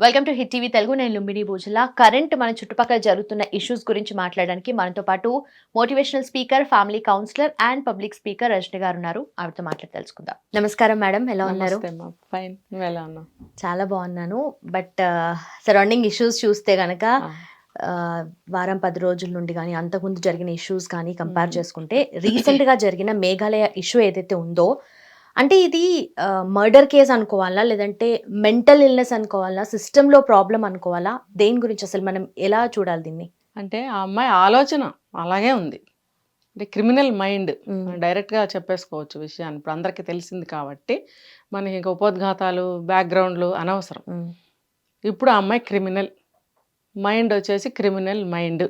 Welcome to hit TV Telugu నేను Lumbini భూజల current మన చుట్టుపక్కల జరుగుతున్న ఇష్యూస్ గురించి మాట్లాడడానికి మనతో పాటు motivational speaker family counsellor and public speaker Rajani garu ఉన్నారు. ఆవిడతో మాట్లాడి తెలుసుకుందాం. నమస్కారం మేడం. ఎలా ఉన్నారు? ఫైన్ ఎలా చాలా బాగున్నాను. బట్ సరౌండింగ్ ఇష్యూస్ చూస్తే గనక ఆ, వారం పది రోజుల నుండి కానీ అంతకుముందు జరిగిన ఇష్యూస్ కానీ కంపేర్. చేసుకుంటే రీసెంట్గా జరిగిన మేఘాలయ ఇష్యూ ఏదైతే ఉందో అంటే ఇది మర్డర్ కేస్ అనుకోవాలా? లేదంటే మెంటల్ ఇల్నెస్ అనుకోవాలా? సిస్టమ్లో ప్రాబ్లం అనుకోవాలా? దేని గురించి అసలు మనం ఎలా చూడాలి దీన్ని? అంటే ఆ అమ్మాయి ఆలోచన అలాగే ఉంది. అంటే క్రిమినల్ మైండ్ డైరెక్ట్గా చెప్పేసుకోవచ్చు విషయాన్ని. ఇప్పుడు అందరికీ తెలిసింది కాబట్టి మనకి ఇంకా ఉపోద్ఘాతాలు బ్యాక్గ్రౌండ్లు అనవసరం. ఇప్పుడు ఆ అమ్మాయి క్రిమినల్ మైండ్ వచ్చేసి క్రిమినల్ మైండ్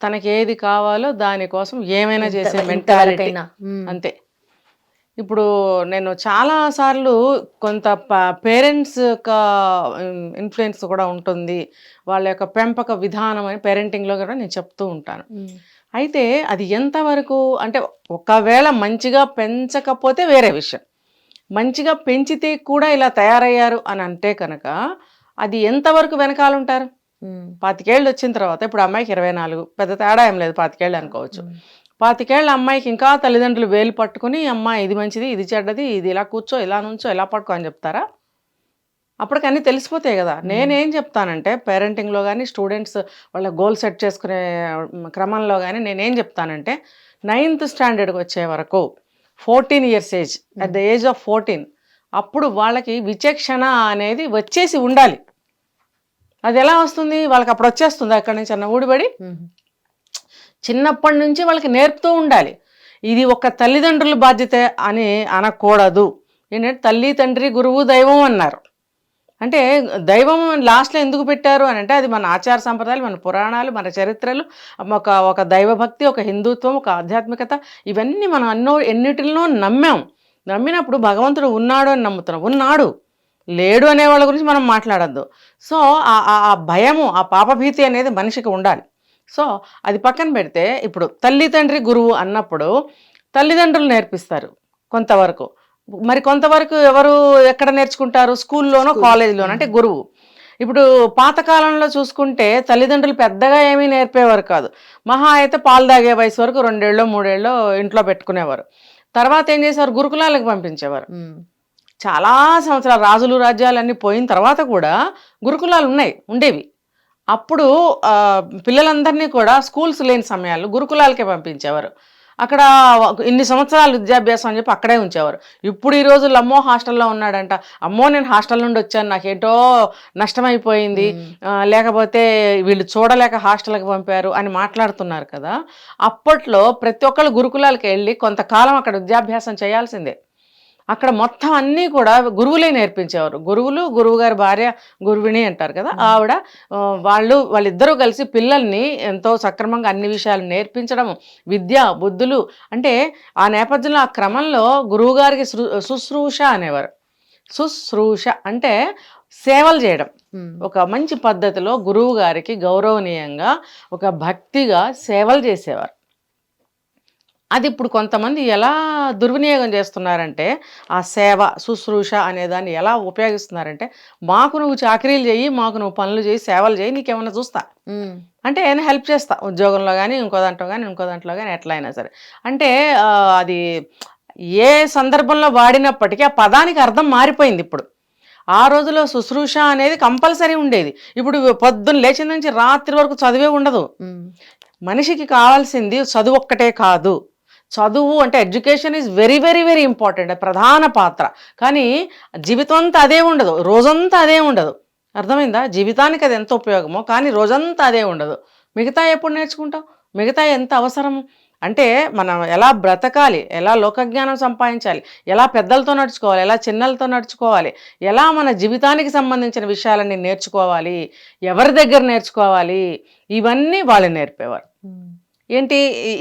తనకి ఏది కావాలో దానికోసం ఏమైనా చేసే మెంటాలిటీ. అంతే. ఇప్పుడు నేను చాలా సార్లు కొంత పేరెంట్స్ యొక్క ఇన్ఫ్లుయెన్స్ కూడా ఉంటుంది. వాళ్ళ యొక్క పెంపక విధానం అని పేరెంటింగ్లో కూడా నేను చెప్తూ ఉంటాను. అయితే అది ఎంతవరకు అంటే ఒకవేళ మంచిగా పెంచకపోతే వేరే విషయం. మంచిగా పెంచితే కూడా ఇలా తయారయ్యారు అని అంటే కనుక అది ఎంతవరకు వెనకాలంటారు. పాతికేళ్ళు వచ్చిన తర్వాత ఇప్పుడు అమ్మాయికి ఇరవై నాలుగు పెద్ద తేడా ఏం లేదు పాతికేళ్ళు అనుకోవచ్చు. పాతికేళ్ళ అమ్మాయికి ఇంకా తల్లిదండ్రులు వేలు పట్టుకుని అమ్మ ఇది మంచిది ఇది చెడ్డది ఇది ఇలా కూర్చో ఇలా నుంచో ఇలా పట్టుకో అని చెప్తారా? అప్పటికి అన్నీ తెలిసిపోతాయి కదా. నేనేం చెప్తానంటే పేరెంటింగ్లో కానీ స్టూడెంట్స్ వాళ్ళ గోల్ సెట్ చేసుకునే క్రమంలో కానీ నేనేం చెప్తానంటే నైన్త్ స్టాండర్డ్కి వచ్చే వరకు fourteen years age at the age of fourteen అప్పుడు వాళ్ళకి విచక్షణ అనేది వచ్చేసి ఉండాలి. అది ఎలా వస్తుంది? వాళ్ళకి అప్పుడు వచ్చేస్తుంది అక్కడి నుంచి అన్న ఊడిపడి మ్మ్. చిన్నప్పటి నుంచి వాళ్ళకి నేర్పుతూ ఉండాలి. ఇది ఒక తల్లిదండ్రుల బాధ్యత అని అనకూడదు. ఏంటంటే తల్లి తండ్రి గురువు దైవం అన్నారు. అంటే దైవం లాస్ట్లో ఎందుకు పెట్టారు అని అంటే అది మన ఆచార సంప్రదాయాలు మన పురాణాలు మన చరిత్రలు ఒక ఒక దైవభక్తి ఒక హిందుత్వం ఒక ఆధ్యాత్మికత ఇవన్నీ మనం అన్నో ఎన్నిటిలో నమ్మాం. నమ్మినప్పుడు భగవంతుడు ఉన్నాడు అని నమ్ముతున్నాం. ఉన్నాడు. లేడు అనే వాళ్ళ గురించి మనం మాట్లాడద్దు. సో ఆ ఆ- ఆ భయము ఆ పాపభీతి అనేది మనిషికి ఉండాలి. సో అది పక్కన పెడితే ఇప్పుడు తల్లి తండ్రి గురువు అన్నప్పుడు తల్లిదండ్రులు నేర్పిస్తారు కొంతవరకు. మరి కొంతవరకు ఎవరు ఎక్కడ నేర్చుకుంటారు? స్కూల్లోనో. కాలేజీలోనో అంటే గురువు. ఇప్పుడు పాతకాలంలో చూసుకుంటే తల్లిదండ్రులు పెద్దగా ఏమీ నేర్పేవారు కాదు. మహా అయితే పాలు తాగే వయసు వరకు రెండేళ్ళు మూడేళ్ళు ఇంట్లో పెట్టుకునేవారు. తర్వాత ఏం చేసేవారు? గురుకులాలకు పంపించేవారు. చాలా సంవత్సరాలు రాజులు రాజ్యాలు అన్నీ పోయిన తర్వాత కూడా గురుకులాలు ఉన్నాయి ఉండేవి. అప్పుడు పిల్లలందరినీ కూడా స్కూల్స్ లేని సమయాల్లో గురుకులాలకే పంపించేవారు. అక్కడ ఇన్ని సంవత్సరాలు విద్యాభ్యాసం అని చెప్పి అక్కడే ఉంచేవారు. ఇప్పుడు ఈ రోజు అమ్మో హాస్టల్లో ఉన్నాడంట. అమ్మో నేను హాస్టల్ నుండి వచ్చాను. నాకేంటో నష్టమైపోయింది. లేకపోతే వీళ్ళు చూడలేక హాస్టల్కి పంపారు అని మాట్లాడుతున్నారు కదా. అప్పట్లో ప్రతి ఒక్కళ్ళు గురుకులాలకు వెళ్ళి కొంతకాలం అక్కడ విద్యాభ్యాసం చేయాల్సిందే. అక్కడ మొత్తం అన్నీ కూడా గురువులే నేర్పించేవారు. గురువులు గురువు గారి భార్య గురువిని అంటారు కదా ఆవిడ వాళ్ళు వాళ్ళిద్దరూ కలిసి పిల్లల్ని ఎంతో సక్రమంగా అన్ని విషయాలు నేర్పించడం విద్య బుద్ధులు అంటే ఆ నేపథ్యంలో ఆ క్రమంలో గురువు గారికి శృ- శుశ్రూష అనేవారు. శుశ్రూష అంటే సేవలు చేయడం. ఒక మంచి పద్ధతిలో గురువు గారికి గౌరవనీయంగా ఒక భక్తిగా సేవలు చేసేవారు. అది ఇప్పుడు కొంతమంది ఎలా దుర్వినియోగం చేస్తున్నారంటే ఆ సేవ శుశ్రూష అనే దాన్ని ఎలా ఉపయోగిస్తున్నారంటే మాకు నువ్వు చాకరీలు చేయి మాకు నువ్వు పనులు చేయి సేవలు చేయి నీకేమన్నా చూస్తా. అంటే నేను హెల్ప్ చేస్తా. ఉద్యోగంలో కానీ ఇంకో దాంట్లో కానీ ఇంకో దాంట్లో కానీ ఎట్లా అయినా సరే. అంటే అది ఏ సందర్భంలో వాడినప్పటికీ ఆ పదానికి అర్థం మారిపోయింది ఇప్పుడు. ఆ రోజులో శుశ్రూష అనేది కంపల్సరీ ఉండేది. ఇప్పుడు పొద్దున్న లేచిన నుంచి రాత్రి వరకు చదివే ఉండదు. మనిషికి కావాల్సింది చదువు ఒక్కటే కాదు. చదువు అంటే education is very very very important ప్రధాన పాత్ర. కానీ జీవితం అంతా అదే ఉండదు రోజంతా అదే ఉండదు. అర్థమైందా? జీవితానికి అది ఎంత ఉపయోగమో కానీ రోజంతా అదే ఉండదు. మిగతా ఎప్పుడు నేర్చుకుంటాం మిగతా ఎంత అవసరము? అంటే మనం ఎలా బ్రతకాలి? ఎలా లోకజ్ఞానం సంపాదించాలి? ఎలా పెద్దలతో నడుచుకోవాలి? ఎలా చిన్నలతో నడుచుకోవాలి? ఎలా మన జీవితానికి సంబంధించిన విషయాలన్నీ నేర్చుకోవాలి? ఎవరి దగ్గర నేర్చుకోవాలి? ఇవన్నీ వాళ్ళు నేర్పేవారు. ఏంటి?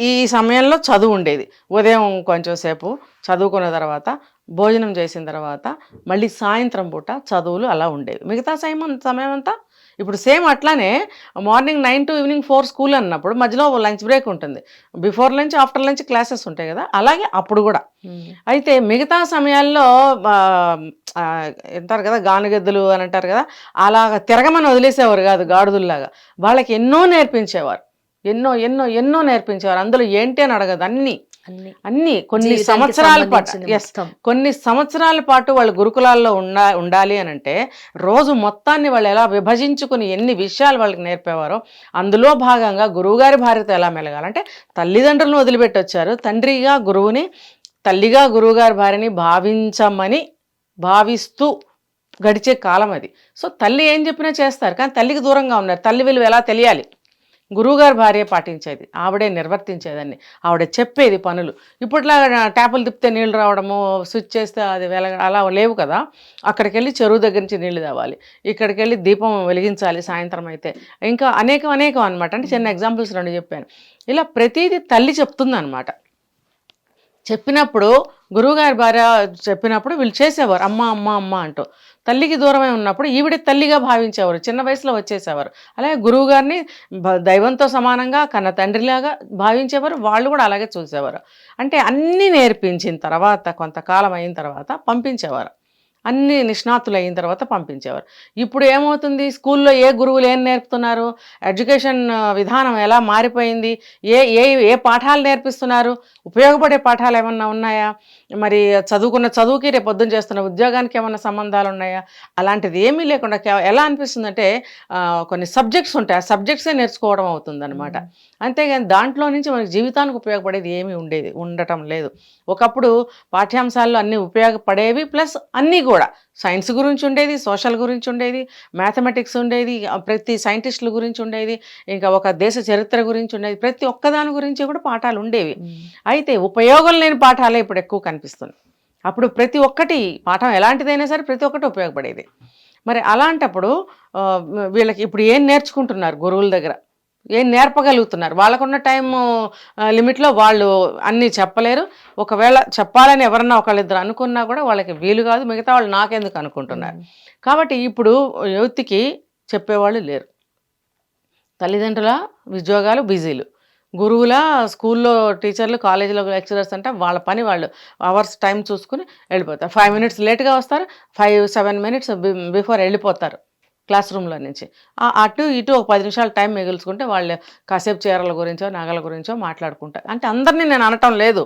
ఈ- సమయంలో చదువు ఉండేది. ఉదయం కొంచెం సేపు చదువుకున్న తర్వాత భోజనం చేసిన తర్వాత మళ్ళీ సాయంత్రం పూట చదువులు అలా ఉండేవి. మిగతా సమయం సమయం అంతా ఇప్పుడు సేమ్ అట్లానే morning nine to evening four school అన్నప్పుడు మధ్యలో లంచ్ బ్రేక్ ఉంటుంది. Before lunch after lunch classes ఉంటాయి కదా అలాగే అప్పుడు కూడా. అయితే మిగతా సమయాల్లో అంటారు కదా గానుగెద్దులు అని అంటారు కదా అలాగ తిరగమని వదిలేసేవారు కాదు గాడుదుల్లాగా. వాళ్ళకి ఎన్నో నేర్పించేవారు. ఎన్నో ఎన్నో ఎన్నో నేర్పించేవారు. అందులో ఏంటి అని అడగదు. అన్ని. అన్ని. కొన్ని సంవత్సరాల పాటు. ఎస్. కొన్ని సంవత్సరాల పాటు వాళ్ళు గురుకులాల్లో ఉండా ఉండాలి అని అంటే రోజు మొత్తాన్ని వాళ్ళు ఎలా విభజించుకుని ఎన్ని విషయాలు వాళ్ళకి నేర్పేవారో అందులో భాగంగా గురువుగారి భార్యతో ఎలా మెలగాలంటే తల్లిదండ్రులను వదిలిపెట్టి వచ్చారు తండ్రిగా గురువుని తల్లిగా గురువుగారి భార్యని భావించమని భావిస్తూ గడిచే కాలం అది. సో తల్లి ఏం చెప్పినా చేస్తారు. కానీ తల్లికి దూరంగా ఉన్నారు. తల్లి విలువ ఎలా తెలియాలి? గురువుగారి భార్య పాటించేది ఆవిడే నిర్వర్తించేదాన్ని. ఆవిడ చెప్పేది పనులు. ఇప్పట్లా ట్యాపులు తిప్పితే నీళ్ళు రావడము స్విచ్ చేస్తే అది వెలగ అలా లేవు కదా. అక్కడికి వెళ్ళి చెరువు దగ్గర నుంచి నీళ్ళు తేవాలి. ఇక్కడికి వెళ్ళి దీపం వెలిగించాలి సాయంత్రం అయితే. ఇంకా అనేకం అనేకం అనమాట అంటే చిన్న ఎగ్జాంపుల్స్ రెండు చెప్పాను. ఇలా ప్రతిదీ తల్లి చెప్తుంది అనమాట చెప్పినప్పుడు గురువుగారి భార్య చెప్పినప్పుడు వీళ్ళు చేసేవారు. అమ్మ అమ్మ అమ్మ అంటూ. తల్లికి దూరమై ఉన్నప్పుడు ఈవిడ తల్లిగా భావించేవారు చిన్న వయసులో వచ్చేసేవారు. అలాగే గురువు గారిని భ- దైవంతో సమానంగా కన్న తండ్రిలాగా భావించేవారు వాళ్ళు కూడా అలాగే చూసేవారు. అంటే అన్నీ నేర్పించిన తర్వాత కొంతకాలం అయిన తర్వాత పంపించేవారు. అన్ని నిష్ణాతులు అయిన తర్వాత పంపించేవారు. ఇప్పుడు ఏమవుతుంది? స్కూల్లో ఏ గురువులు ఏం నేర్పుతున్నారు? ఎడ్యుకేషన్ విధానం ఎలా మారిపోయింది? ఏ ఏ ఏ పాఠాలు నేర్పిస్తున్నారు? ఉపయోగపడే పాఠాలు ఏమన్నా ఉన్నాయా? మరి చదువుకున్న చదువుకి రేపు పొద్దున చేస్తున్న ఉద్యోగానికి ఏమన్నా సంబంధాలు ఉన్నాయా? అలాంటిది ఏమీ లేకుండా ఎలా అనిపిస్తుందంటే కొన్ని సబ్జెక్ట్స్ ఉంటాయి. ఆ సబ్జెక్ట్సే నేర్చుకోవడం అవుతుందన్నమాట. అంతేగాని దాంట్లో నుంచి మనకి జీవితానికి ఉపయోగపడేది ఏమీ ఉండేది ఉండటం లేదు. ఒకప్పుడు పాఠ్యాంశాల్లో అన్నీ ఉపయోగపడేవి ప్లస్ అన్నీ కూడా. సైన్స్ గురించి ఉండేది సోషల్ గురించి ఉండేది మ్యాథమెటిక్స్ ఉండేది ప్రతి సైంటిస్టుల గురించి ఉండేది ఇంకా ఒక దేశ చరిత్ర గురించి ఉండేది ప్రతి ఒక్కదాని గురించి కూడా పాఠాలు ఉండేవి. అయితే ఉపయోగం లేని పాఠాలే ఇప్పుడు ఎక్కువ కనిపిస్తుంది అప్పుడు ప్రతి ఒక్కటి పాఠం ఎలాంటిదైనా సరే ప్రతి ఒక్కటి ఉపయోగపడేది. మరి అలాంటప్పుడు వీళ్ళకి ఇప్పుడు ఏం నేర్చుకుంటున్నారు గురువుల దగ్గర? ఏం నేర్పగలుగుతున్నారు? వాళ్ళకున్న టైం లిమిట్లో వాళ్ళు అన్నీ చెప్పలేరు. ఒకవేళ చెప్పాలని ఎవరన్నా ఒకళ్ళిద్దరు అనుకున్నా కూడా వాళ్ళకి వీలు కాదు మిగతా వాళ్ళు నాకెందుకు అనుకుంటున్నారు? కాబట్టి ఇప్పుడు యువతికి చెప్పేవాళ్ళు లేరు. తల్లిదండ్రుల ఉద్యోగాలు బిజీలు. గురువుల స్కూల్లో టీచర్లు కాలేజీలో లెక్చరర్స్ అంటే వాళ్ళ పని వాళ్ళు అవర్స్ టైం చూసుకుని వెళ్ళిపోతారు. ఫైవ్ మినిట్స్ లేట్గా వస్తారు ఫైవ్ సెవెన్ మినిట్స్ బిఫోర్ వెళ్ళిపోతారు. క్లాస్ రూమ్లో నుంచి. అటు ఇటు ఒక పది నిమిషాలు టైం మిగుల్చుకుంటే వాళ్ళు కాసేపు చీరల గురించో నగల గురించో మాట్లాడుకుంటారు అంటే అందరినీ నేను అనటం లేదు.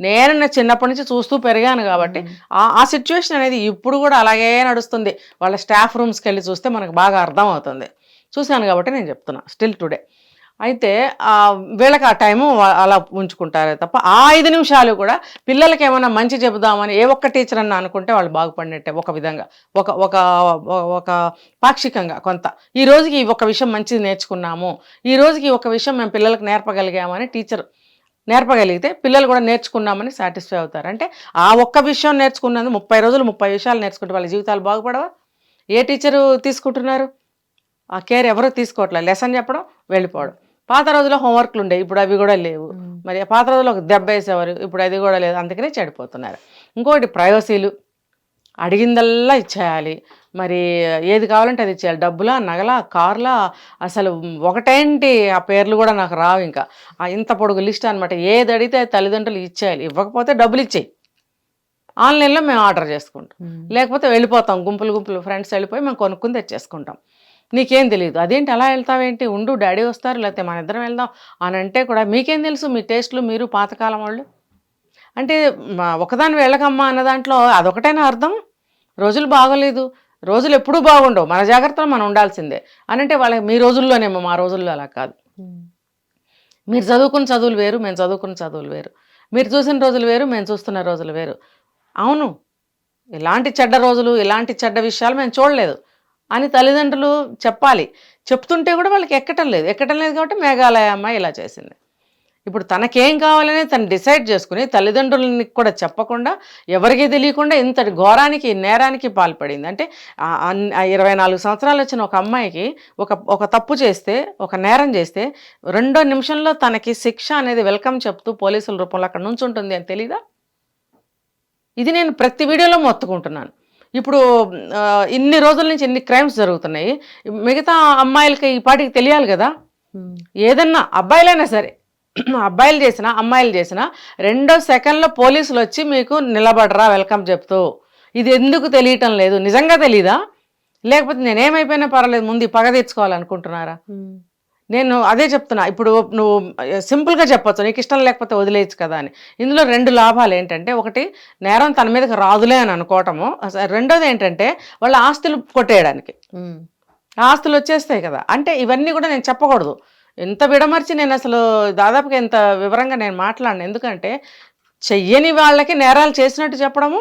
నేను చిన్నప్పటి నుంచి చూస్తూ పెరిగాను కాబట్టి ఆ ఆ సిచ్యువేషన్ అనేది ఇప్పుడు కూడా అలాగే నడుస్తుంది. వాళ్ళ స్టాఫ్ రూమ్స్కి వెళ్ళి చూస్తే మనకు బాగా అర్థం అవుతుంది చూశాను కాబట్టి నేను చెప్తున్నా. Still today. అయితే వీళ్ళకి ఆ టైము అలా ఉంచుకుంటారే తప్ప ఆ ఐదు నిమిషాలు కూడా పిల్లలకి ఏమైనా మంచి చెబుదామని ఏ ఒక్క టీచర్ అన్న అనుకుంటే వాళ్ళు బాగుపడినట్టే ఒక విధంగా. ఒక ఒక ఒక పాక్షికంగా కొంత. ఈ రోజుకి ఈ ఒక విషయం మంచిది నేర్చుకున్నాము. ఈ రోజుకి ఒక విషయం మేము పిల్లలకు నేర్పగలిగామని టీచర్ నేర్పగలిగితే పిల్లలు కూడా నేర్చుకున్నామని సాటిస్ఫై అవుతారు. అంటే ఆ ఒక్క విషయం నేర్చుకున్నందుకు ముప్పై రోజులు ముప్పై విషయాలు నేర్చుకుంటే వాళ్ళ జీవితాలు బాగుపడవా? ఏ టీచరు తీసుకుంటున్నారు? ఆ కేర్ ఎవరు తీసుకోవట్లేదు. లెసన్ చెప్పడం వెళ్ళిపోవడం. పాత రోజుల్లో హోంవర్క్లు ఉండేవి ఇప్పుడు అవి కూడా లేవు. మరి పాత రోజుల్లో ఒక దెబ్బ వేసేవారు ఇప్పుడు అది కూడా లేదు అందుకనే చెడిపోతున్నారు. ఇంకోటి ప్రైవసీలు అడిగిందల్లా ఇచ్చేయాలి. మరి ఏది కావాలంటే అది ఇచ్చేయాలి. డబ్బులా నగలా కార్లా అసలు ఒకటేంటి? ఆ పేర్లు కూడా నాకు రావు ఇంకా. ఆ ఇంత పొడుగు లిస్ట్ అనమాట ఏది అడిగితే అది తల్లిదండ్రులు ఇచ్చేయాలి. ఇవ్వకపోతే డబ్బులు ఇచ్చేయి. ఆన్లైన్లో మేము ఆర్డర్ చేసుకుంటాం. లేకపోతే వెళ్ళిపోతాం గుంపులు గుంపులు ఫ్రెండ్స్ వెళ్ళిపోయి మేము కొనుక్కుని తెచ్చేసుకుంటాం. నీకేం తెలియదు అదేంటి అలా వెళ్తావేంటి? ఉండు డాడీ వస్తారు లేకపోతే మన ఇద్దరం వెళ్దాం అని అంటే కూడా మీకేం తెలుసు? మీ టేస్ట్లు మీరు పాతకాలం వాళ్ళు? అంటే మా ఒకదాని వెళ్ళకమ్మా అన్న దాంట్లో అదొకటైనా అర్థం? రోజులు బాగోలేదు. రోజులు ఎప్పుడూ బాగుండవు. మన జాగ్రత్తలో మనం ఉండాల్సిందే. అని అంటే వాళ్ళకి మీ రోజుల్లోనేమో మా రోజుల్లో అలా కాదు. మీరు చదువుకున్న చదువులు వేరు మేము చదువుకున్న చదువులు వేరు. మీరు చూసిన రోజులు వేరు మేము చూస్తున్న రోజులు వేరు. అవును. ఇలాంటి చెడ్డ రోజులు ఇలాంటి చెడ్డ విషయాలు మేము చూడలేదు. అని తల్లిదండ్రులు చెప్పాలి. చెప్తుంటే కూడా వాళ్ళకి ఎక్కటం లేదు. ఎక్కటం లేదు కాబట్టి మేఘాలయ అమ్మాయి ఇలా చేసింది. ఇప్పుడు తనకేం కావాలని తను డిసైడ్ చేసుకుని తల్లిదండ్రులని కూడా చెప్పకుండా ఎవరికీ తెలియకుండా ఇంతటి ఘోరానికి నేరానికి పాల్పడింది. అంటే ఇరవై నాలుగు సంవత్సరాలు వచ్చిన ఒక అమ్మాయికి ఒక ఒక తప్పు చేస్తే ఒక నేరం చేస్తే రెండో నిమిషంలో తనకి శిక్ష అనేది వెల్కమ్ చెప్తూ పోలీసుల రూపంలో అక్కడ నుంచి ఉంటుంది అని తెలీదా? ఇది నేను ప్రతి వీడియోలో మొత్తుకుంటున్నాను. ఇప్పుడు ఇన్ని రోజుల నుంచి ఎన్ని క్రైమ్స్ జరుగుతున్నాయి. మిగతా అమ్మాయిలకి ఈ పాటికి తెలియాలి కదా? ఏదన్నా అబ్బాయిలైనా సరే అబ్బాయిలు చేసినా అమ్మాయిలు చేసినా రెండో సెకండ్లో పోలీసులు వచ్చి మీకు నిలబడరా వెల్కమ్ చెప్తూ. ఇది ఎందుకు తెలియటం లేదు? నిజంగా తెలీదా? లేకపోతే నేనేమైపోయినా పర్వాలేదు ముందు పగ తెచ్చుకోవాలనుకుంటున్నారా నేను అదే చెప్తున్నా. ఇప్పుడు నువ్వు సింపుల్గా చెప్పొచ్చు. నీకు ఇష్టం లేకపోతే వదిలేయచ్చు కదా అని. ఇందులో రెండు లాభాలు ఏంటంటే ఒకటి నేరం తన మీదకి రాదులే అని అనుకోవటము. రెండోది ఏంటంటే వాళ్ళ ఆస్తులు కొట్టేయడానికి. ఆస్తులు వచ్చేస్తాయి కదా. అంటే ఇవన్నీ కూడా నేను చెప్పకూడదు. ఎంత విడమర్చి నేను అసలు దాదాపుగా ఎంత వివరంగా నేను మాట్లాడను. ఎందుకంటే చెయ్యని వాళ్ళకి నేరాలు చేసినట్టు చెప్పడము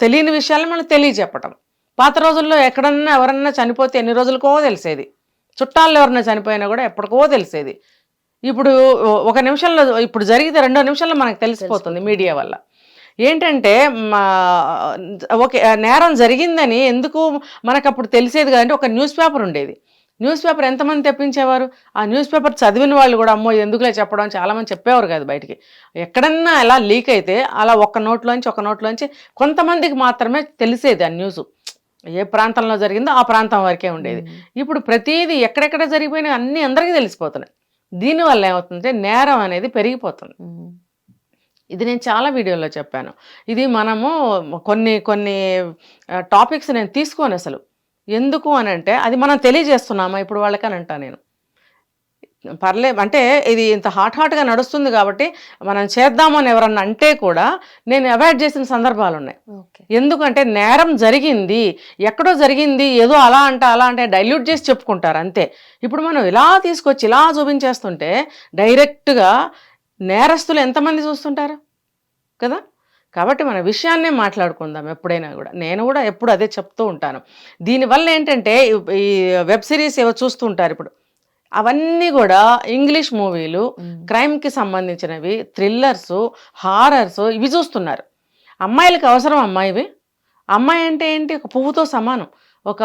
తెలియని విషయాలను మనం తెలియచెప్పటం పాత రోజుల్లో ఎక్కడన్నా ఎవరన్నా చనిపోతే ఎన్ని రోజులకో తెలిసేది. చుట్టాల్లో ఎవరన్నా చనిపోయినా కూడా ఎప్పటికో తెలిసేది. ఇప్పుడు ఒక నిమిషంలో ఇప్పుడు జరిగితే రెండో నిమిషంలో మనకు తెలిసిపోతుంది మీడియా వల్ల. ఏంటంటే ఓకే నేరం జరిగిందని ఎందుకు మనకు అప్పుడు తెలిసేది కదంటే ఒక న్యూస్ పేపర్ ఉండేది. న్యూస్ పేపర్ ఎంతమంది తెప్పించేవారు? ఆ న్యూస్ పేపర్ చదివిన వాళ్ళు కూడా అమ్మో ఇది ఎందుకులే చెప్పడం అని చాలామంది చెప్పేవారు కాదు బయటికి. ఎక్కడన్నా ఎలా లీక్ అయితే అలా ఒక్క నోట్లోంచి ఒక నోట్లోంచి కొంతమందికి మాత్రమే తెలిసేది ఆ న్యూస్. ఏ ప్రాంతంలో జరిగిందో ఆ ప్రాంతం వరకే ఉండేది. ఇప్పుడు ప్రతిదీ ఎక్కడెక్కడ జరిగిపోయినా అన్నీ అందరికీ తెలిసిపోతున్నాయి. దీనివల్ల ఏమవుతుందంటే నేరం అనేది పెరిగిపోతుంది. ఇది నేను చాలా వీడియోలో చెప్పాను. ఇది మనము కొన్ని కొన్ని టాపిక్స్ నేను తీసుకోను అసలు. ఎందుకు అని అంటే అది మనం తెలియజేస్తున్నామా? ఇప్పుడు వాళ్ళకని అంటా నేను. పర్లే అంటే ఇది ఇంత హాట్ హాట్గా నడుస్తుంది కాబట్టి మనం చేద్దామని ఎవరన్నా అంటే కూడా నేను అవాయిడ్ చేసిన సందర్భాలు ఉన్నాయి. ఓకే. ఎందుకంటే నేరం జరిగింది ఎక్కడో జరిగింది ఏదో అలా అంటే అలా అంటే డైల్యూట్ చేసి చెప్పుకుంటారు అంతే. ఇప్పుడు మనం ఇలా తీసుకొచ్చి ఇలా చూపించేస్తుంటే డైరెక్ట్గా నేరస్తులు ఎంతమంది చూస్తుంటారు? కదా? కాబట్టి మన విషయాన్నే మాట్లాడుకుందాం ఎప్పుడైనా కూడా. నేను కూడా ఎప్పుడు అదే చెప్తూ ఉంటాను. దీనివల్ల ఏంటంటే ఈ- ఈ వెబ్ సిరీస్ ఏవో చూస్తూ ఉంటారు ఇప్పుడు. అవన్నీ కూడా ఇంగ్లీష్ మూవీలు క్రైమ్కి సంబంధించినవి థ్రిల్లర్స్ హారర్స్ ఇవి చూస్తున్నారు. అమ్మాయిలకు అవసరం అమ్మాయివి అమ్మాయి అంటే ఏంటి? ఒక పువ్వుతో సమానం. ఒక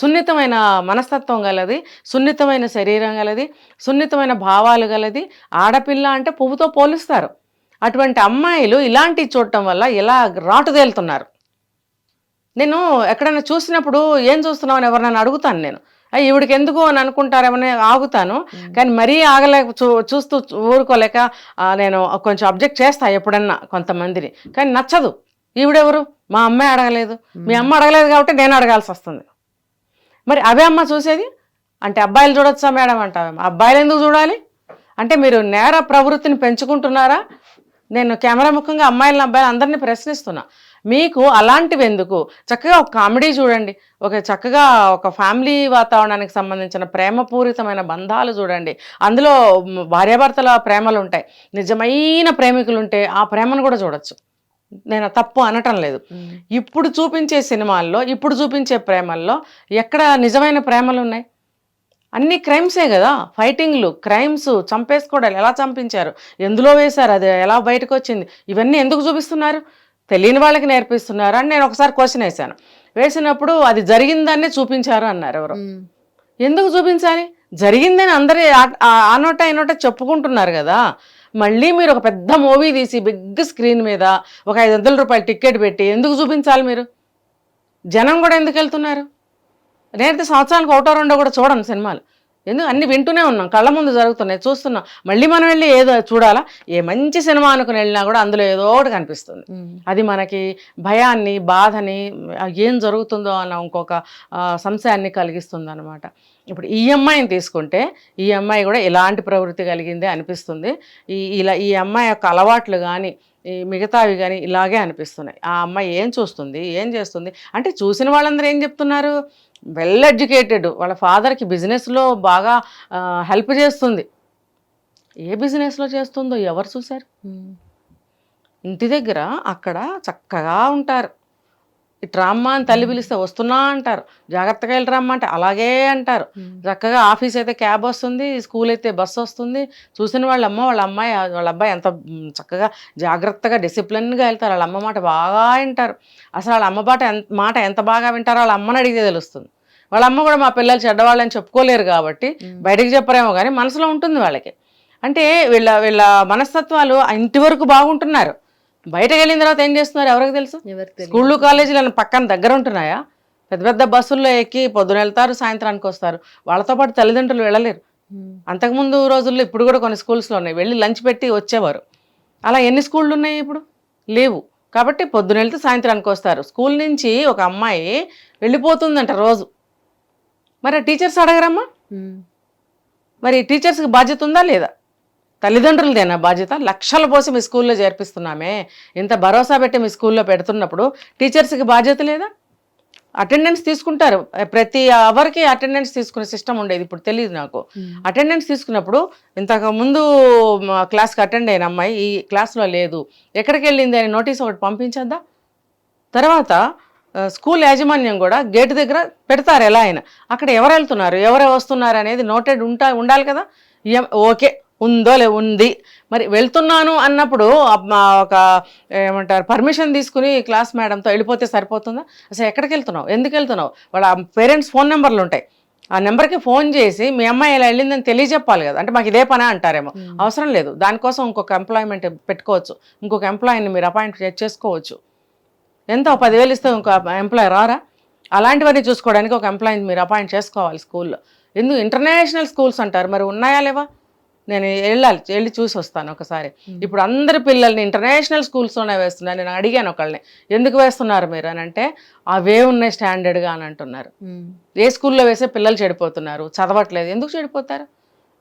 సున్నితమైన మనస్తత్వం గలది సున్నితమైన శరీరం గలది సున్నితమైన భావాలు గలది ఆడపిల్ల అంటే పువ్వుతో పోలుస్తారు. అటువంటి అమ్మాయిలు ఇలాంటివి చూడటం వల్ల ఇలా రాటుదేలుతున్నారు. నేను ఎక్కడైనా చూసినప్పుడు ఏం చూస్తున్నావు అని ఎవరినైనా అడుగుతాను నేను. ఈవిడికి ఎందుకు అని అనుకుంటారేమని ఆగుతాను. కానీ మరీ ఆగలేక చూ చూస్తూ ఊరుకోలేక నేను కొంచెం అబ్జెక్ట్ చేస్తా ఎప్పుడన్నా కొంతమందిని. కానీ నచ్చదు. ఈవిడెవరు? మా అమ్మాయి అడగలేదు. మీ అమ్మ అడగలేదు కాబట్టి నేను అడగాల్సి వస్తుంది. మరి అవే అమ్మ చూసేది? అంటే అబ్బాయిలు చూడొచ్చా మేడం అంటావేమో అబ్బాయిలు ఎందుకు చూడాలి? అంటే మీరు నేర ప్రవృత్తిని పెంచుకుంటున్నారా? నేను కెమెరా ముఖంగా అమ్మాయిలను అబ్బాయిలు అందరినీ ప్రశ్నిస్తున్నా. మీకు అలాంటివి ఎందుకు చక్కగా ఒక కామెడీ చూడండి. ఒక చక్కగా ఒక ఫ్యామిలీ వాతావరణానికి సంబంధించిన ప్రేమపూరితమైన బంధాలు చూడండి. అందులో భార్యాభర్తల ప్రేమలు ఉంటాయి నిజమైన ప్రేమికులు ఉంటే ఆ ప్రేమను కూడా చూడొచ్చు. నేను తప్పు అనటం లేదు. ఇప్పుడు చూపించే సినిమాల్లో ఇప్పుడు చూపించే ప్రేమల్లో ఎక్కడ నిజమైన ప్రేమలు ఉన్నాయి అన్ని క్రైమ్సే కదా. ఫైటింగ్లు క్రైమ్స్ చంపేసుకోవడాలు ఎలా చంపించారు? ఎందులో వేశారు? అది ఎలా బయటకు వచ్చింది ఇవన్నీ ఎందుకు చూపిస్తున్నారు? తెలియని వాళ్ళకి నేర్పిస్తున్నారు అని నేను ఒకసారి క్వశ్చన్ వేశాను. వేసినప్పుడు అది జరిగిందనే చూపించారు అన్నారు ఎవరు. ఎందుకు చూపించాలి? జరిగిందని అందరూ ఆ- నోట ఈ నోట చెప్పుకుంటున్నారు కదా. మళ్ళీ మీరు ఒక పెద్ద మూవీ తీసి బిగ్ స్క్రీన్ మీద ఒక ఐదు వందల రూపాయలు టికెట్ పెట్టి ఎందుకు చూపించాలి మీరు? జనం కూడా ఎందుకు వెళ్తున్నారు? నేనైతే సంవత్సరానికి ఒకటో రెండో కూడా చూడను సినిమాలు. ఎందుకు అన్ని వింటూనే ఉన్నాం. కళ్ళ ముందు జరుగుతున్నాయి. చూస్తున్నాం. మళ్ళీ మనం వెళ్ళి ఏదో చూడాలా? ఏ మంచి సినిమా అనుకుని వెళ్ళినా కూడా అందులో ఏదో ఒకటి కనిపిస్తుంది. అది మనకి భయాన్ని బాధని ఏం జరుగుతుందో అన్న ఇంకొక సంశయాన్ని కలిగిస్తుంది అనమాట ఇప్పుడు ఈ అమ్మాయిని తీసుకుంటే ఈ అమ్మాయి కూడా ఇలాంటి ప్రవృత్తి కలిగిందే అనిపిస్తుంది. ఈ ఇలా ఈ అమ్మాయి యొక్క అలవాట్లు కానీ ఈ మిగతావి కానీ ఇలాగే అనిపిస్తున్నాయి. ఆ అమ్మాయి ఏం చూస్తుంది? ఏం చేస్తుంది? అంటే చూసిన వాళ్ళందరూ ఏం చెప్తున్నారు? వెల్ ఎడ్యుకేటెడ్ వాళ్ళ ఫాదర్కి బిజినెస్లో బాగా హెల్ప్ చేస్తుంది. ఏ బిజినెస్లో చేస్తుందో ఎవరు చూశారు? ఇంటి దగ్గర అక్కడ చక్కగా ఉంటారు. రామ్మా అని తల్లి పిలిస్తే వస్తున్నా అంటారు. జాగ్రత్తగా వెళ్ళి రమ్మా అంటే అలాగే అంటారు. చక్కగా ఆఫీస్ అయితే క్యాబ్ వస్తుంది స్కూల్ అయితే బస్సు వస్తుంది. చూసిన వాళ్ళ అమ్మ వాళ్ళ అమ్మాయి వాళ్ళ అబ్బాయి ఎంత చక్కగా జాగ్రత్తగా డిసిప్లిన్గా వెళ్తారు. వాళ్ళ అమ్మ మాట బాగా వింటారు. అసలు వాళ్ళ అమ్మ మాట ఎంత మాట ఎంత బాగా వింటారో వాళ్ళ అమ్మని అడిగితే తెలుస్తుంది. వాళ్ళ అమ్మ కూడా మా పిల్లలు చెడ్డవాళ్ళని చెప్పుకోలేరు కాబట్టి బయటకు చెప్పరేమో కానీ మనసులో ఉంటుంది వాళ్ళకి. అంటే వీళ్ళ వీళ్ళ మనస్తత్వాలు ఇంటి వరకు బాగుంటున్నారు. బయటకు వెళ్ళిన తర్వాత ఏం చేస్తున్నారు? ఎవరికి తెలుసు? స్కూళ్ళు కాలేజీలు పక్కన దగ్గర ఉంటున్నాయా? పెద్ద పెద్ద బస్సుల్లో ఎక్కి పొద్దున వెళ్తారు సాయంత్రానికి వస్తారు. వాళ్ళతో పాటు తల్లిదండ్రులు వెళ్ళలేరు. అంతకుముందు రోజుల్లో ఇప్పుడు కూడా కొన్ని స్కూల్స్లో ఉన్నాయి. వెళ్ళి లంచ్ పెట్టి వచ్చేవారు. అలా ఎన్ని స్కూళ్ళు ఉన్నాయి ఇప్పుడు? లేవు. కాబట్టి పొద్దున వెళ్తే సాయంత్రానికి వస్తారు. స్కూల్ నుంచి ఒక అమ్మాయి వెళ్ళిపోతుందంట రోజు. మరి టీచర్స్ అడగరమ్మా? మరి టీచర్స్కి బాధ్యత ఉందా లేదా? తల్లిదండ్రులదేనా బాధ్యత? లక్షలు పోసి మీ స్కూల్లో చేర్పిస్తున్నామే. ఇంత భరోసా పెట్టి మీ స్కూల్లో పెడుతున్నప్పుడు టీచర్స్కి బాధ్యత లేదా? అటెండెన్స్ తీసుకుంటారు. ప్రతి అవర్కి అటెండెన్స్ తీసుకునే సిస్టమ్ ఉండేది ఇప్పుడు తెలియదు నాకు. అటెండెన్స్ తీసుకున్నప్పుడు ఇంతకు ముందు క్లాస్కి అటెండ్ అయిన అమ్మాయి ఈ క్లాస్లో లేదు. ఎక్కడికి వెళ్ళింది అని నోటీస్ ఒకటి పంపించద్దా? తర్వాత స్కూల్ యాజమాన్యం కూడా గేట్ దగ్గర పెడతారు ఎలా అయినా. అక్కడ ఎవరు వెళ్తున్నారు ఎవరు వస్తున్నారు అనేది నోటెడ్ ఉంటా ఉండాలి కదా? ఓకే. ఉందో లే ఉంది. మరి వెళ్తున్నాను అన్నప్పుడు ఒక ఏమంటారు పర్మిషన్ తీసుకుని క్లాస్ మేడంతో వెళ్ళిపోతే సరిపోతుందా? అసలు ఎక్కడికి వెళ్తున్నావు? ఎందుకు వెళ్తున్నావు? వాళ్ళ పేరెంట్స్ ఫోన్ నెంబర్లు ఉంటాయి. ఆ నెంబర్కి ఫోన్ చేసి మీ అమ్మాయి ఇలా వెళ్ళిందని తెలియజెప్పాలి కదా. అంటే మాకు ఇదే పని అంటారేమో. అవసరం లేదు. దానికోసం ఇంకొక ఎంప్లాయ్మెంట్ పెట్టుకోవచ్చు. ఇంకొక ఎంప్లాయీని మీరు అపాయింట్ చేసుకోవచ్చు. ఎంత? పదివేలు ఇస్తే ఇంకో ఎంప్లాయ్ రారా? అలాంటివన్నీ చూసుకోవడానికి ఒక ఎంప్లాయీని మీరు అపాయింట్ చేసుకోవాలి స్కూల్లో. ఎందుకు? ఇంటర్నేషనల్ స్కూల్స్ అంటారు. మరి ఉన్నాయా లేవా? నేను వెళ్ళాలి వెళ్ళి చూసి వస్తాను ఒకసారి. ఇప్పుడు అందరి పిల్లల్ని ఇంటర్నేషనల్ స్కూల్స్లోనే వేస్తున్నారు నేను అడిగాను ఒకళ్ళని ఎందుకు వేస్తున్నారు మీరు? అని అంటే అవే ఉన్నాయి స్టాండర్డ్గా అని అంటున్నారు. ఏ స్కూల్లో వేసే పిల్లలు చెడిపోతున్నారు? చదవట్లేదు. ఎందుకు చెడిపోతారు?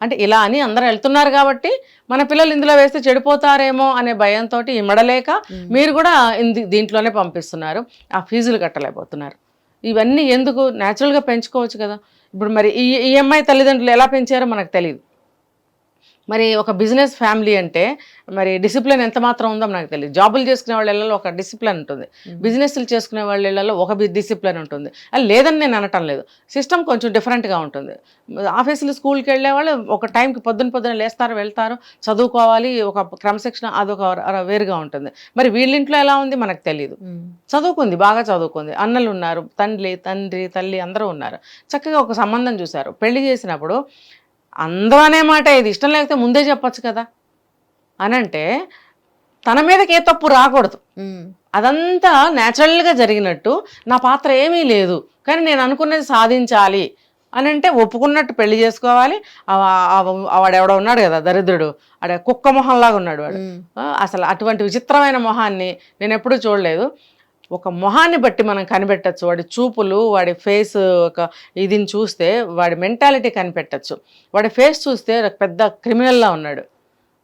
అంటే ఇలా అని అందరూ వెళ్తున్నారు కాబట్టి మన పిల్లలు ఇందులో వేస్తే చెడిపోతారేమో అనే భయంతో ఇమ్మడలేక మీరు కూడా ఇంది- దీంట్లోనే పంపిస్తున్నారు. ఆ ఫీజులు కట్టలేకపోతున్నారు. ఇవన్నీ ఎందుకు? న్యాచురల్గా పెంచుకోవచ్చు కదా. ఇప్పుడు మరి ఈ ఈఎంఐ తల్లిదండ్రులు ఎలా పెంచారో మనకు తెలియదు మరి ఒక బిజినెస్ ఫ్యామిలీ అంటే మరి డిసిప్లిన్ ఎంత మాత్రం ఉందో మనకు తెలియదు. జాబులు చేసుకునే వాళ్ళ ఇళ్ళలో ఒక డిసిప్లిన్ ఉంటుంది. బిజినెస్లు చేసుకునే వాళ్ళ ఇళ్ళలో ఒక డిసిప్లిన్ ఉంటుంది. అది లేదని నేను అనటం లేదు. సిస్టమ్ కొంచెం డిఫరెంట్గా ఉంటుంది. ఆఫీసులు స్కూల్కి వెళ్ళే వాళ్ళు ఒక టైంకి పొద్దున పొద్దున లేస్తారు వెళ్తారు చదువుకోవాలి ఒక క్రమశిక్షణ అదొక వేరుగా ఉంటుంది. మరి వీళ్ళింట్లో ఎలా ఉంది మనకు తెలియదు చదువుకుంది బాగా చదువుకుంది. అన్నలు ఉన్నారు తండ్రి తండ్రి తల్లి అందరూ ఉన్నారు. చక్కగా ఒక సంబంధం చూశారు. పెళ్ళి చేసినప్పుడు అందరూ అనే మాట ఇది. ఇష్టం లేకపోతే ముందే చెప్పొచ్చు కదా. అనంటే తన మీదకి ఏ తప్పు రాకూడదు. అదంతా న్యాచురల్గా జరిగినట్టు నా పాత్ర ఏమీ లేదు. కానీ నేను అనుకున్నది సాధించాలి అని అంటే ఒప్పుకున్నట్టు పెళ్ళి చేసుకోవాలి. ఆ- ఆ- ఆ వాడు ఉన్నాడు కదా దరిద్రుడు. ఆడ కుక్క మొహంలాగా ఉన్నాడు వాడు. అసలు అటువంటి విచిత్రమైన మొహాన్ని నేను ఎప్పుడూ చూడలేదు. ఒక మొహాన్ని బట్టి మనం కనిపెట్టచ్చు. వాడి చూపులు వాడి ఫేస్ ఒక ఇదిని చూస్తే వాడి మెంటాలిటీ కనిపెట్టచ్చు. వాడి ఫేస్ చూస్తే పెద్ద క్రిమినల్లా ఉన్నాడు.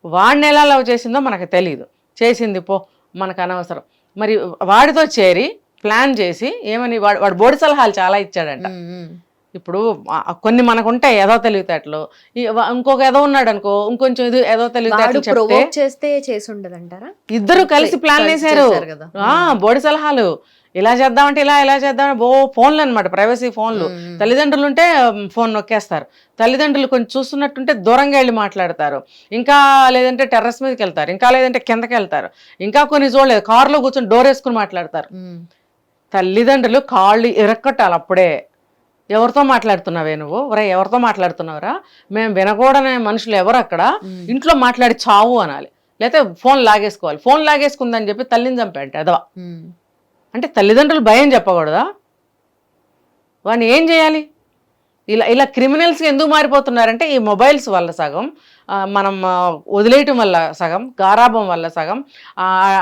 వాడిని ఎలా లవ్ చేసిందో మనకు తెలియదు చేసింది పో మనకు అనవసరం. మరి వాడితో చేరి ప్లాన్ చేసి ఏమని వాడు వాడు బోడి సలహాలు చాలా ఇచ్చాడంట. ఇప్పుడు కొన్ని మనకు ఉంటాయి ఏదో తెలివితేటలు. ఇంకొక ఏదో ఉన్నాడు అనుకో ఇంకొంచెం ఇది ఏదో తెలివితేటలు చేస్తే చేసి ఉండదంటారా ఇద్దరు కలిసి ప్లాన్ చేశారు. బోడి సలహాలు. ఇలా చేద్దామంటే ఇలా ఇలా చేద్దామంటే ఓ ఫోన్లు. అనమాట ప్రైవసీ ఫోన్లు తల్లిదండ్రులు ఉంటే ఫోన్ నొక్కేస్తారు. తల్లిదండ్రులు కొంచెం చూస్తున్నట్టుంటే దూరంగా వెళ్ళి మాట్లాడతారు. ఇంకా లేదంటే టెర్రస్ మీదకి వెళ్తారు. ఇంకా లేదంటే కిందకి వెళ్తారు. ఇంకా కొన్ని చూడలేదు కారులో కూర్చొని డోర్ వేసుకుని మాట్లాడతారు. తల్లిదండ్రులు కాళ్ళు ఇరక్కట్టాలి అప్పుడే. ఎవరితో మాట్లాడుతున్నావే నువ్వు? ఒరే ఎవరితో మాట్లాడుతున్నావురా? మేము వినకూడని మనుషులు ఎవరు అక్కడ? ఇంట్లో మాట్లాడి చావు అనాలి. లేకపోతే ఫోన్ లాగేసుకోవాలి. ఫోన్ లాగేసుకుందని చెప్పి తల్లిని చంపాడు అదవా. అంటే తల్లిదండ్రులు భయం చెప్పకూడదా? వాడిని ఏం చేయాలి? ఇలా ఇలా క్రిమినల్స్ ఎందుకు మారిపోతున్నారంటే ఈ మొబైల్స్ వల్ల సగం మనం వదిలేయటం వల్ల సగం గారాభం వల్ల సగం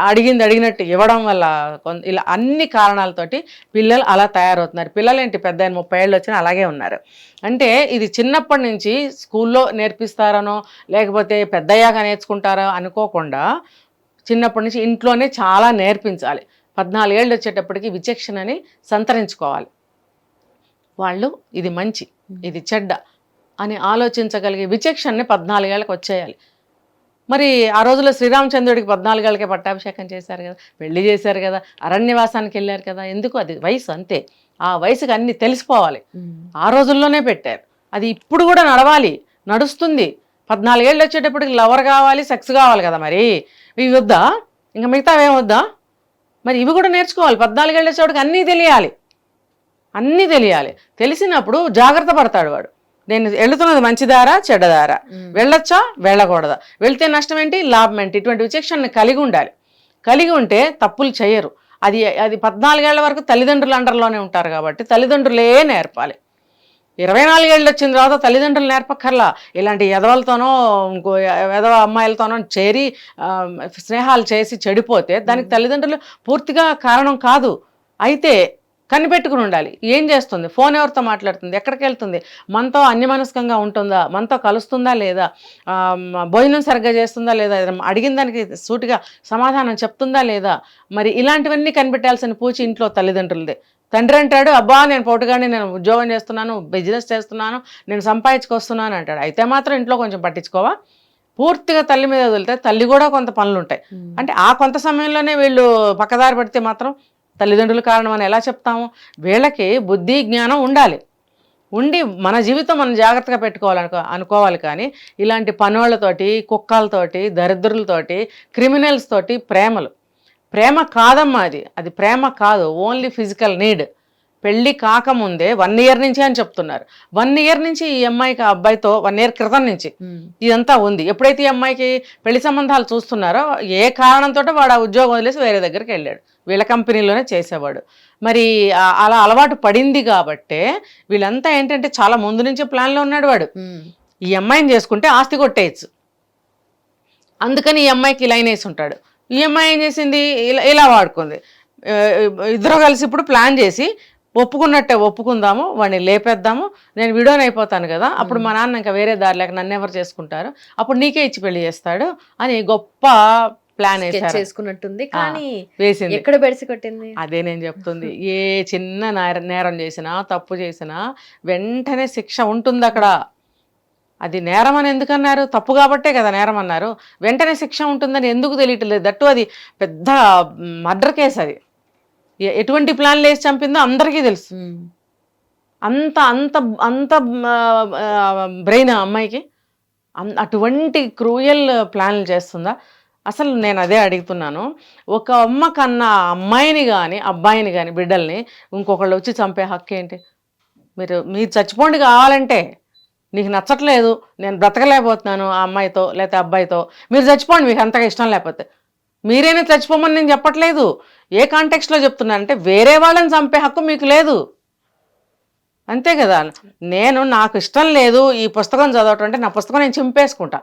అడిగింది అడిగినట్టు ఇవ్వడం వల్ల ఇలా అన్ని కారణాలతోటి పిల్లలు అలా తయారవుతున్నారు. పిల్లలు ఏంటి పెద్ద ఆయన ముప్పై ఏళ్ళు వచ్చినా అలాగే ఉన్నారు. అంటే ఇది చిన్నప్పటి నుంచి స్కూల్లో నేర్పిస్తారనో లేకపోతే పెద్దయ్యాక నేర్చుకుంటారో అనుకోకుండా చిన్నప్పటి నుంచి ఇంట్లోనే చాలా నేర్పించాలి. పద్నాలుగేళ్ళు వచ్చేటప్పటికి విచక్షణని సంతరించుకోవాలి. వాళ్ళు ఇది మంచి ఇది చెడ్డ అని ఆలోచించగలిగే విచక్షణని పద్నాలుగేళ్ళకి వచ్చేయాలి. మరి ఆ రోజుల్లో శ్రీరామచంద్రుడికి పద్నాలుగేళ్ళకే పట్టాభిషేకం చేశారు కదా పెళ్ళి చేశారు కదా అరణ్యవాసానికి వెళ్ళారు కదా ఎందుకు అది వయసు అంతే. ఆ వయసుకి అన్ని తెలిసిపోవాలి. ఆ రోజుల్లోనే పెట్టారు. అది ఇప్పుడు కూడా నడవాలి నడుస్తుంది. పద్నాలుగేళ్ళు వచ్చేటప్పటికి లవర్ కావాలి సెక్స్ కావాలి కదా మరి. ఇవి వద్దా? ఇంకా మిగతా ఏం వద్దా? మరి ఇవి కూడా నేర్చుకోవాలి. పద్నాలుగేళ్ళు వచ్చేటప్పటికి అన్నీ తెలియాలి. అన్నీ తెలియాలి. తెలిసినప్పుడు జాగ్రత్త పడతాడు వాడు. నేను వెళుతున్నది మంచిదారా చెడ్డదారా? వెళ్ళొచ్చా? వెళ్ళకూడదా? వెళ్తే నష్టం ఏంటి? లాభం ఏంటి? ఇటువంటి విచక్షణ కలిగి ఉండాలి. కలిగి ఉంటే తప్పులు చేయరు. అది అది పద్నాలుగేళ్ళ వరకు తల్లిదండ్రుల అండర్లోనే ఉంటారు కాబట్టి తల్లిదండ్రులే నేర్పాలి. ఇరవై నాలుగేళ్ళు వచ్చిన తర్వాత తల్లిదండ్రులు నేర్పక్కర్లా. ఇలాంటి ఎదవలతోనో ఇంకో ఎదవ అమ్మాయిలతోనో చేరి స్నేహాలు చేసి చెడిపోతే దానికి తల్లిదండ్రులు పూర్తిగా కారణం కాదు. అయితే కనిపెట్టుకుని ఉండాలి. ఏం చేస్తుంది? ఫోన్ ఎవరితో మాట్లాడుతుంది? ఎక్కడికి వెళ్తుంది? మనతో అన్యమనస్కంగా ఉంటుందా? మనతో కలుస్తుందా లేదా? భోజనం సరిగ్గా చేస్తుందా లేదా? అడిగిన దానికి సూటిగా సమాధానం చెప్తుందా లేదా? మరి ఇలాంటివన్నీ కనిపెట్టాల్సిన పూచి ఇంట్లో తల్లిదండ్రులదే. తండ్రి అంటాడు అబ్బా నేను పోటుగానే నేను ఉద్యోగం చేస్తున్నాను బిజినెస్ చేస్తున్నాను నేను సంపాదించుకొస్తున్నాను అంటాడు. అయితే మాత్రం ఇంట్లో కొంచెం పట్టించుకోవా? పూర్తిగా తల్లి మీద వదిలితే తల్లి కూడా కొంత పనులు ఉంటాయి అంటే ఆ కొంత సమయంలోనే వీళ్ళు పక్కదారి పడితే మాత్రం తల్లిదండ్రుల కారణం అని ఎలా చెప్తాము? వీళ్ళకి బుద్ధి జ్ఞానం ఉండాలి. ఉండి మన జీవితం మనం జాగ్రత్తగా పెట్టుకోవాలనుకో అనుకోవాలి కానీ ఇలాంటి పనోళ్ళతోటి కుక్కలతోటి దరిద్రులతోటి క్రిమినల్స్ తోటి ప్రేమలు. ప్రేమ కాదమ్మా అది. అది ప్రేమ కాదు. Only physical need. పెళ్ళి కాకముందే వన్ ఇయర్ నుంచి అని చెప్తున్నారు. వన్ ఇయర్ నుంచి ఈ అమ్మాయికి ఆ అబ్బాయితో వన్ ఇయర్ క్రితం నుంచి ఇదంతా ఉంది. ఎప్పుడైతే ఈ అమ్మాయికి పెళ్ళి సంబంధాలు చూస్తున్నారో ఏ కారణంతో వాడు ఆ ఉద్యోగం వదిలేసి వేరే దగ్గరికి వెళ్ళాడు. వీళ్ళ కంపెనీలోనే చేసేవాడు. మరి అలా అలవాటు పడింది కాబట్టే వీళ్ళంతా ఏంటంటే చాలా ముందు నుంచే ప్లాన్లో ఉన్నాడు వాడు. ఈ అమ్మాయిని చేసుకుంటే ఆస్తి కొట్టేయచ్చు. అందుకని ఈ అమ్మాయికి లైన్ వేసి ఉంటాడు ఈ అమ్మాయి ఏం చేసింది? ఇలా ఇలా వాడుకుంది. ఇద్దరు కలిసి ఇప్పుడు ప్లాన్ చేసి ఒప్పుకున్నట్టే ఒప్పుకుందాము వాడిని లేపేద్దాము నేను విడోని అయిపోతాను కదా అప్పుడు మా నాన్న ఇంకా వేరే దారి లేక నన్ను ఎవరు చేసుకుంటారు అప్పుడు నీకే ఇచ్చి పెళ్ళి చేస్తాడు అని గొప్ప ప్లాన్ చేసుకున్నట్టుంది. కానీ వేసింది. ఎక్కడ బెడిసి కొట్టింది? అదే నేను చెప్తుంది. ఏ చిన్న నేర చేసినా తప్పు చేసినా వెంటనే శిక్ష ఉంటుంది అక్కడ. అది నేరం అని ఎందుకన్నారు? తప్పు కాబట్టే కదా నేరం అన్నారు. వెంటనే శిక్ష ఉంటుందని ఎందుకు తెలియట్లేదు? దట్టు అది పెద్ద మర్డర్ కేసు అది. ఎటువంటి ప్లాన్లు వేసి చంపిందో అందరికీ తెలుసు. అంత అంత అంత బ్రెయిన్ అమ్మాయికి అటువంటి క్రూయల్ ప్లాన్లు చేస్తుందా? అసలు నేను అదే అడుగుతున్నాను. ఒక అమ్మ కన్నా అమ్మాయిని కానీ అబ్బాయిని కానీ బిడ్డల్ని ఇంకొకళ్ళు వచ్చి చంపే హక్కు ఏంటి? మీరు మీరు చచ్చిపోండి కావాలంటే. నీకు నచ్చట్లేదు నేను బ్రతకలేకపోతున్నాను ఆ అమ్మాయితో లేకపోతే అబ్బాయితో. మీరు చచ్చిపోండి మీకు అంతగా ఇష్టం లేకపోతే. మీరైనా చచ్చిపోమని నేను చెప్పట్లేదు. ఏ కాంటెక్స్ట్లో చెప్తున్నాను అంటే వేరే వాళ్ళని చంపే హక్కు మీకు లేదు. అంతే కదా? నేను నాకు ఇష్టం లేదు ఈ పుస్తకం చదవటం అంటే నా పుస్తకం నేను చింపేసుకుంటా.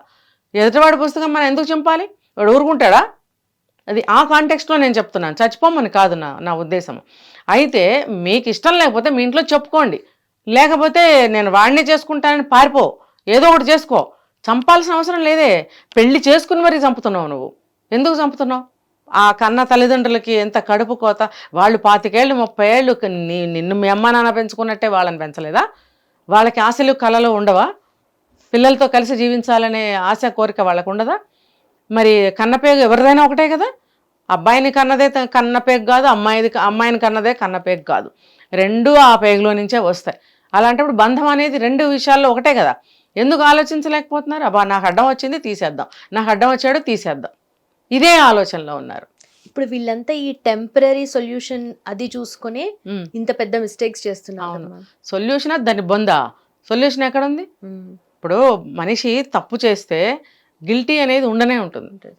ఎదుటివాడి పుస్తకం మనం ఎందుకు చింపాలి? వాడు ఊరుకుంటాడా? అది ఆ కాంటెక్స్ట్లో నేను చెప్తున్నాను. చచ్చిపోమని కాదు నా నా ఉద్దేశం. అయితే మీకు ఇష్టం లేకపోతే మీ ఇంట్లో చెప్పుకోండి. లేకపోతే నేను వాడినే చేసుకుంటానని పారిపో. ఏదో ఒకటి చేసుకో. చంపాల్సిన అవసరం లేదే. పెళ్ళి చేసుకుని మరీ చంపుతున్నావు నువ్వు. ఎందుకు చంపుతున్నావు? ఆ కన్న తల్లిదండ్రులకి ఎంత కడుపు కోత? వాళ్ళు పాతికేళ్ళు ముప్పై ఏళ్ళు నీ నిన్ను మీ అమ్మ నాన్న పెంచుకున్నట్టే వాళ్ళని పెంచలేదా? వాళ్ళకి ఆశలు కళలు ఉండవా? పిల్లలతో కలిసి జీవించాలనే ఆశ కోరిక వాళ్ళకు ఉండదా? మరి కన్నపేగు ఎవరిదైనా ఒకటే కదా? అబ్బాయిని కన్నదే కన్న కన్నపేగు కాదు అమ్మాయిది అమ్మాయిని కన్నదే కన్నపేగు కాదు. రెండు ఆ పేగులో నుంచే వస్తాయి. అలాంటప్పుడు బంధం అనేది రెండు విషయాల్లో ఒకటే కదా? ఎందుకు ఆలోచించలేకపోతున్నారు? అబ్బా నాకు అడ్డం వచ్చింది తీసేద్దాం. నాకు అడ్డం వచ్చాడు తీసేద్దాం. ఇదే ఆలోచనలో ఉన్నారు ఇప్పుడు వీళ్ళంతా ఈ టెంపరీ సొల్యూషన్ అది చూసుకునే. ఇంత పెద్ద మిస్టేక్స్ చేస్తున్నారు. అన్నమాట. సొల్యూషన్ దాన్ని బొందా సొల్యూషన్ ఎక్కడ ఉంది. ఇప్పుడు మనిషి తప్పు చేస్తే గిల్టీ అనేది ఉండనే ఉంటుంది